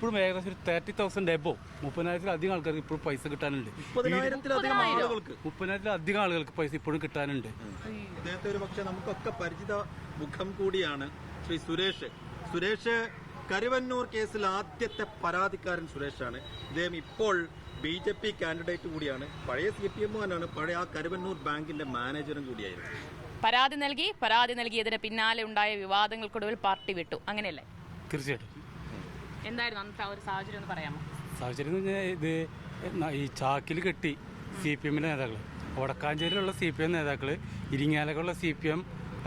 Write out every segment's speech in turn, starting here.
ഇപ്പോഴും ഏകദേശം ഒരു തേർട്ടി തൗസൻഡ് എബോ മുപ്പതിനായിരത്തിലധികം ആൾക്കാർക്ക് ഇപ്പോഴും പൈസ കിട്ടാനുണ്ട്. മുപ്പതിനായിരത്തിലധികം ആളുകൾക്ക്. പൈസ ഇപ്പോഴും കിട്ടാനുണ്ട്. അദ്ദേഹത്തെ ഒരു പക്ഷെ നമുക്കൊക്കെ പരിചിത മുഖം കൂടിയാണ് ശ്രീ സുരേഷ്. സുരേഷ് കരുവന്നൂർ കേസിൽ ആദ്യത്തെ പരാതിക്കാരൻ സുരേഷാണ്. ഇദ്ദേഹം ഇപ്പോൾ ബി ജെ പി കാൻഡിഡേറ്റ് കൂടിയാണ്. പഴയ സി പി എമ്മുകാരനാണ് പഴയ ആ കരുവന്നൂർ ബാങ്കിന്റെ മാനേജറും കൂടിയായിരുന്നു. പരാതി നൽകി. പരാതി നൽകിയതിന് പിന്നാലെ ഉണ്ടായ വിവാദങ്ങൾക്കൊടുവിൽ പാർട്ടി വിട്ടു. അങ്ങനെയല്ലേ? തീർച്ചയായിട്ടും. എന്തായിരുന്നു അന്നത്തെ ആ ഒരു സാഹചര്യം എന്ന് പറയാമോ? സാഹചര്യം എന്ന് പറഞ്ഞാൽ ഇത് ഈ ചാക്കിൽ കെട്ടി സി പി എമ്മിന്റെ നേതാക്കൾ വടക്കാഞ്ചേരിയിലുള്ള സി പി എം നേതാക്കൾ ഇരിങ്ങാലക്കുള്ള സി പി എം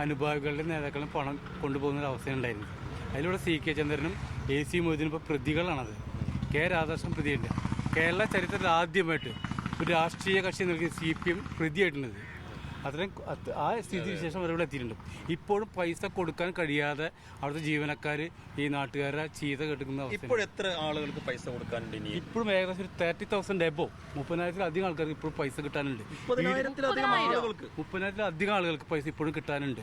അനുഭാവികളുടെ നേതാക്കളും പണം കൊണ്ടുപോകുന്ന ഒരു അവസ്ഥയുണ്ടായിരുന്നു അതിലൂടെ സി കെ ചന്ദ്രനും എ സി മൊയ്തീനും ഇപ്പോൾ പ്രതികളാണത്. കെ രാധാകൃഷ്ണൻ പ്രതിയുണ്ട് കേരള ചരിത്രത്തിൽ ആദ്യമായിട്ട് ഒരു രാഷ്ട്രീയ കക്ഷി നൽകിയ സി പി എം പ്രതിയായിട്ടുള്ളത് അത്രയും അത് ആ സ്ഥിതി വിശേഷം അവരിവിടെ എത്തിയിട്ടുണ്ട്. ഇപ്പോഴും പൈസ കൊടുക്കാൻ കഴിയാതെ അവിടുത്തെ ജീവനക്കാർ ഈ നാട്ടുകാരെ ചീത കെട്ടുന്ന ഇപ്പോൾ എത്ര ആളുകൾക്ക് പൈസ കൊടുക്കാനുണ്ട് ഇനി? ഇപ്പോഴും ഏകദേശം ഒരു തേർട്ടി തൗസൻഡ് എബോ മുപ്പതിനായിരത്തിലധികം ആൾക്കാർക്ക് ഇപ്പോഴും പൈസ കിട്ടാനുണ്ട്. മുപ്പതിനായിരത്തിലധികം ആളുകൾക്ക്? പൈസ ഇപ്പോഴും കിട്ടാനുണ്ട്.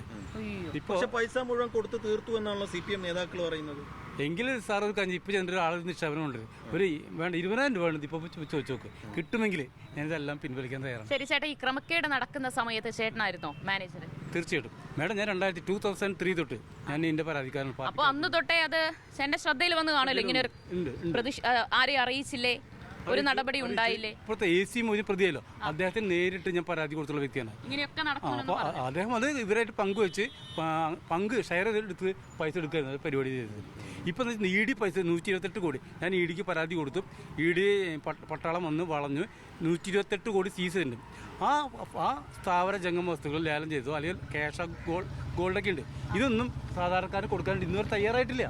ഇപ്പോൾ പക്ഷെ പൈസ മുഴുവൻ കൊടുത്ത് തീർത്തു എന്നാണല്ലോ സി പി എം നേതാക്കൾ പറയുന്നത്. എങ്കിലും സാർ ഒരു കഞ്ഞി ഇപ്പൊ ചെന്നിട്ട് നിക്ഷേപനം നിക്ഷേപനമുണ്ട്. ഒരു വേണ്ട ഇരുപതിനായിരം രൂപ ഉണ്ട് ഇപ്പൊ ചോദിച്ചു നോക്ക് കിട്ടുമെങ്കിൽ ഞാനിതെല്ലാം പിൻവലിക്കാൻ തയ്യാറാണ്. ശരി ചേട്ടാ ഈ ക്രമക്കേട് നടക്കുന്ന സമയത്ത് ചേട്ടനായിരുന്നോ മാനേജർ തീർച്ചയായിട്ടും. മേഡം ഞാൻ രണ്ടായിരത്തി ടൂ തൗസൻഡ് ത്രീ തൊട്ട് ഞാൻ ഇതിന്റെ പരാതിക്കാരൻ അപ്പൊ അന്ന് തൊട്ടേ അത് എന്റെ ശ്രദ്ധയിൽ വന്ന് കാണുമല്ലോ? ഇങ്ങനെ ആരെയും അറിയിച്ചില്ലേ? ഒരു നടപടി ഉണ്ടായില്ലേ? ഇപ്പോഴത്തെ എ സി മൊയ്തീൻ പ്രതിയല്ലോ. അദ്ദേഹത്തിന് നേരിട്ട് ഞാൻ പരാതി കൊടുത്തുള്ള വ്യക്തിയാണ്. ഇങ്ങനെയൊക്കെ അപ്പോൾ അദ്ദേഹം അത് ഇവരായിട്ട് പങ്കുവെച്ച് പങ്ക് ഷെയർ ചെയ്തെടുത്ത് പൈസ എടുക്കുന്നത് പരിപാടി ചെയ്തത്. ഇപ്പം ഇ ഡി പൈസ നൂറ്റി ഇരുപത്തെട്ട് കോടി. ഞാൻ ഇ ഡിക്ക് പരാതി കൊടുത്തു. ഇ ഡി പട്ടാളം വന്ന് വളഞ്ഞു നൂറ്റി ഇരുപത്തെട്ട് കോടി സീസ് ഉണ്ട്. ആ ആ സ്ഥാവര ജംഗം വസ്തുക്കൾ ലേലം ചെയ്തു. അല്ലെങ്കിൽ ക്യാഷ് ഗോൾഡ് ഗോൾഡൊക്കെ ഉണ്ട്. ഇതൊന്നും സാധാരണക്കാർ കൊടുക്കാണ്ട് ഇന്നുവരെ തയ്യാറായിട്ടില്ല.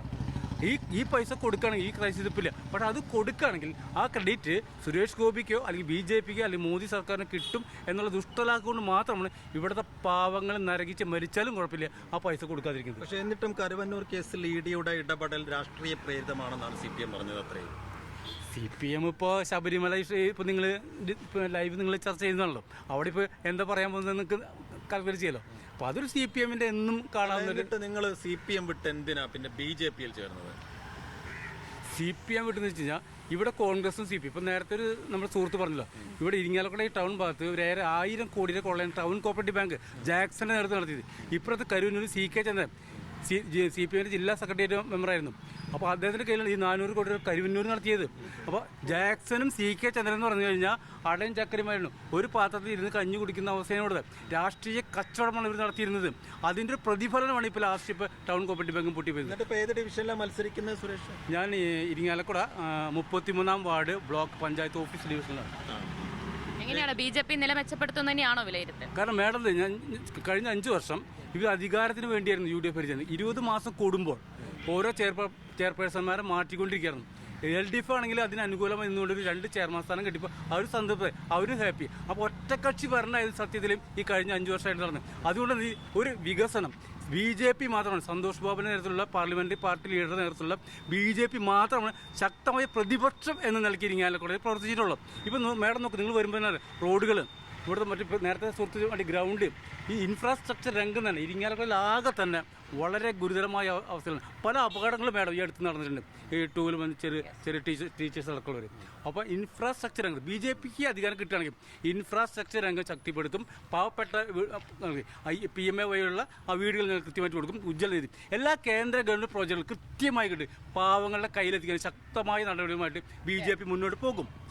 ഈ ഈ പൈസ കൊടുക്കുകയാണെങ്കിൽ ഈ ക്രൈസിസ് ഇപ്പില്ല. പക്ഷെ അത് കൊടുക്കുകയാണെങ്കിൽ ആ ക്രെഡിറ്റ് സുരേഷ് ഗോപിക്കോ അല്ലെങ്കിൽ ബി ജെ പിക്കോ അല്ലെങ്കിൽ മോദി സർക്കാരിന് കിട്ടും എന്നുള്ള ദുഷ്ടലാക്കൊണ്ട് മാത്രമാണ് ഇവിടുത്തെ പാവങ്ങൾ നരകിച്ച് മരിച്ചാലും കുഴപ്പമില്ല ആ പൈസ കൊടുക്കാതിരിക്കുന്നത്. പക്ഷെ എന്നിട്ടും കരുവന്നൂർ കേസിൽ ഇ ഡിയുടെ ഇടപെടൽ രാഷ്ട്രീയ പ്രേരിതമാണെന്നാണ് സി പി എം പറഞ്ഞത് അത്രയും സി പി എം ഇപ്പോൾ ശബരിമല ഇപ്പോൾ നിങ്ങൾ ലൈവ് നിങ്ങൾ ചർച്ച ചെയ്യുന്നതാണല്ലോ. അവിടെ ഇപ്പോൾ എന്താ പറയാൻ പോകുന്നത്? നിങ്ങൾക്ക് കാൽക്കുലേറ്റ് ചെയ്യലോ? അപ്പോൾ അതൊരു സി പി എമ്മിന്റെ എന്നും കാണാവുന്ന എന്നിട്ട് നിങ്ങൾ സി പി എം വിട്ട് എന്തിനാ പിന്നെ ബി ജെ പിയിൽ ചേർന്നത്? സി പി എം വിട്ടെന്ന് വെച്ച് കഴിഞ്ഞാൽ ഇവിടെ കോൺഗ്രസും സി പി ഇപ്പം നേരത്തെ ഒരു നമ്മുടെ സുഹൃത്ത് പറഞ്ഞല്ലോ ഇവിടെ ഇരിങ്ങാലക്കുട ഈ ടൗൺ ഭാഗത്ത് ഒരു ഏറെ ആയിരം കോടിയുടെ കൊള്ളയാണ് ടൗൺ കോപ്പറേറ്റീവ് ബാങ്ക് ജാക്സന്റെ നേരത്തെ നടത്തിയത്. ഇപ്പുറത്ത് കരൂരിൽ C K Chandran. C C P എമ്മിന്റെ ജില്ലാ സെക്രട്ടേറിയറ്റ് മെമ്പറായിരുന്നു. അപ്പോൾ അദ്ദേഹത്തിന്റെ കയ്യിലാണ് ഈ നാനൂറ് കോടി രൂപ കരിവിന്നൂർ നടത്തിയത്. അപ്പോൾ ജാക്സനും സി കെ ചന്ദ്രൻ എന്ന് പറഞ്ഞു കഴിഞ്ഞാൽ അടയും ചക്കരമായിരുന്നു ഒരു പാത്രത്തിൽ ഇരുന്ന് കഞ്ഞു കുടിക്കുന്ന അവസ്ഥയോട് രാഷ്ട്രീയ കച്ചവടമാണ് ഇവർ നടത്തിയിരുന്നത്. അതിന്റെ ഒരു പ്രതിഫലനമാണ് ഇപ്പോൾ ലാസ്റ്റ് ഇപ്പോൾ ടൗൺ കോപ്പറേറ്റീവ് ബാങ്കും പൊട്ടി പോയത് ഏത് ഡിവിഷനിലാണ് മത്സരിക്കുന്നത് സുരേഷ്? ഞാൻ ഇരിങ്ങാലക്കുട മുപ്പത്തിമൂന്നാം വാർഡ് ബ്ലോക്ക് പഞ്ചായത്ത് ഓഫീസ് ഡിവിഷനിലാണ്. എങ്ങനെയാണ് ബി ജെ പി നില മെച്ചപ്പെടുത്തുന്നത് തന്നെയാണോ വിലയിരുത്തൽ? കാരണം മേഡം ഞാൻ കഴിഞ്ഞ അഞ്ച് വർഷം ഇവർ അധികാരത്തിന് വേണ്ടിയായിരുന്നു യു ഡി എഫ് ഭരിച്ചത്. ഇരുപത് മാസം കൂടുമ്പോൾ ഓരോ ചെയർപേ ചെയർപേഴ്സൺമാരെ മാറ്റിക്കൊണ്ടിരിക്കുകയായിരുന്നു. എൽ ഡി എഫ് ആണെങ്കിൽ അതിന് അനുകൂലമായി നിന്നുകൊണ്ട് ഒരു രണ്ട് ചെയർമാൻ സ്ഥാനം കിട്ടിയപ്പോൾ അവർ സംതൃപ്തി അവർ ഹാപ്പി അപ്പോൾ ഒറ്റക്കക്ഷി ഭരണമായിരുന്നു സത്യത്തിലും ഈ കഴിഞ്ഞ അഞ്ച് വർഷമായിട്ട് നടന്നു അതുകൊണ്ട് ഒരു വികസനം ബി ജെ പി മാത്രമാണ്. സന്തോഷ് ബാബുവിന്റെ നേതൃത്വത്തിലുള്ള പാർലമെന്ററി പാർട്ടി ലീഡറുടെ നേതൃത്വത്തിലുള്ള ബി ജെ പി മാത്രമാണ് ശക്തമായ പ്രതിപക്ഷം എന്ന നിലയ്ക്ക് ഇരിങ്ങാലക്കുടയിൽ പ്രവർത്തിച്ചിട്ടുള്ളത്. ഇപ്പം മേഡം നോക്ക് നിങ്ങൾ വരുമ്പോൾ റോഡുകൾ ഇവിടുത്തെ മറ്റു നേരത്തെ സുഹൃത്ത് വേണ്ടി ഗ്രൗണ്ട് ഈ ഇൻഫ്രാസ്ട്രക്ചർ രംഗം തന്നെ ഇരിങ്ങാലക്കുടയിൽ ആകെ തന്നെ വളരെ ഗുരുതരമായ അവസ്ഥയാണ് പല അപകടങ്ങളും മേഡം ഈ അടുത്ത് നടന്നിട്ടുണ്ട്. ഈ ടൂവിൽ വന്ന് ചെറിയ ചെറിയ ടീച്ചർ ടീച്ചേഴ്സ് അടക്കമുള്ളവർ അപ്പോൾ ഇൻഫ്രാസ്ട്രക്ചർ രംഗം ബി ജെ പിക്ക് അധികാരം കിട്ടുകയാണെങ്കിൽ ഇൻഫ്രാസ്ട്രക്ചർ രംഗം ശക്തിപ്പെടുത്തും. പാവപ്പെട്ട പി എം എ വഴിയുള്ള ആ വീടുകൾ കൃത്യമായിട്ട് കൊടുക്കും. ഉജ്ജ്വല നിധി. എല്ലാ കേന്ദ്ര ഗവൺമെന്റ് പ്രോജക്റ്റുകൾ കൃത്യമായി കിട്ടും. പാവങ്ങളുടെ കയ്യിലെത്തിക്കാൻ ശക്തമായ നടപടിയുമായിട്ട് ബി ജെ പി മുന്നോട്ട് പോകും.